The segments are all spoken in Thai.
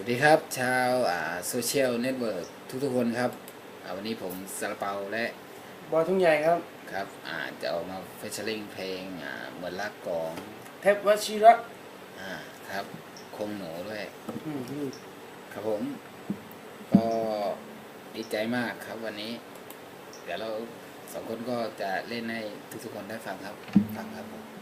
วัสดีครับ ชาวโซเชียลเน็ตเวิร์กทุกๆคนครับอ่าวันนี้ผมซาลาเปาและบอยทุ่งใหญ่ครับครับอ่าจะออกมาเฟชเชอริงเพลงอ่าเหมือนรักของเทพวชิระอ่าครับ คงหนูด้วยอืมอืมครับผม ก็ดีใจมากครับวันนี้ เดี๋ยวเราสองคนก็จะเล่นให้ทุกๆคนได้ฟังครับ ฟังครับผม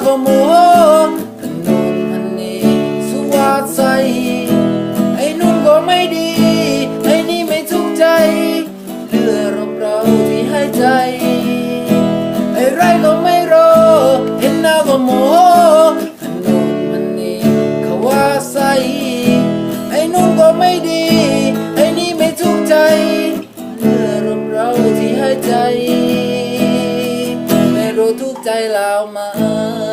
เห็ ใจเราไหมา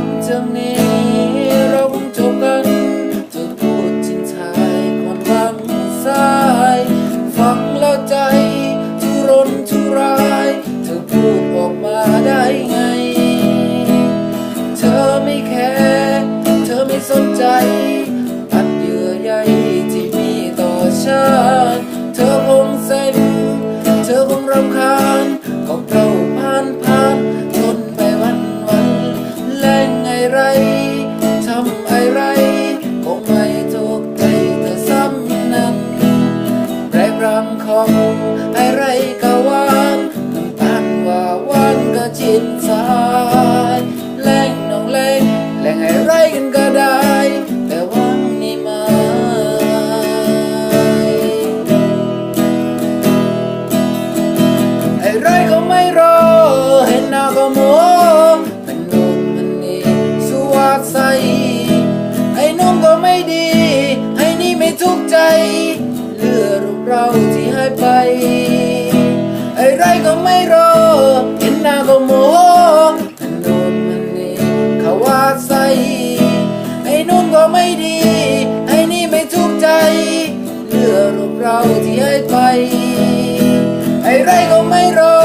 งจากนี้เราคงจบกันเธอพูดทิ้งท้ายก่อนวางสายฟังแล้วใจทุรนทุราย เธอพูดออกมาได้ไง เธอไม่แคร์เธอไม่สนใจตัดเยื่อใยที่มีต่อฉัน ไก็ไม่ดีไอ้นี่ไม่ทุกข์ใจ เลือรูปเราที่ให้ไป ไอ้ไรก็ไม่รอ เห็นหน้าก็โมโหนโน่นมันนี่เขาว่าใสไอ้นุ่นก็ไม่ดี ไอ้นี่ไม่ทุกข์ใจ เลือรูปเราที่ให้ไป ไอ้ไรก็ไม่รอ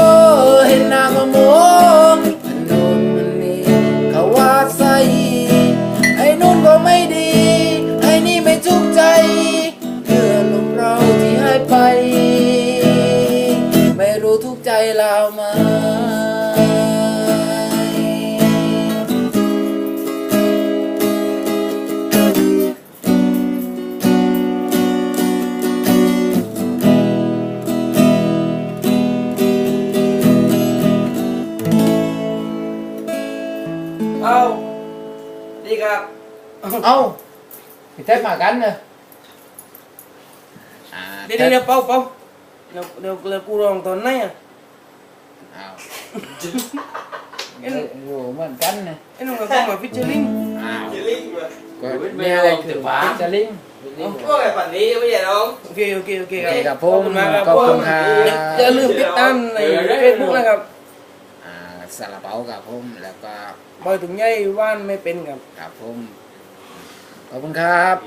ไอ้ฝันนี้ไม่ใช่น้องโอเคโอเคโอเคโอเคครับขอบคุณมากครับขอบคุณครับอย่าลืมติดตามในเฟซบุ๊กนะครับอ่าซาลาเปากับผมแล้วก็บอยถุงใหญ่ว่านไม่เป็นครับกับผม ขอบคุณครับ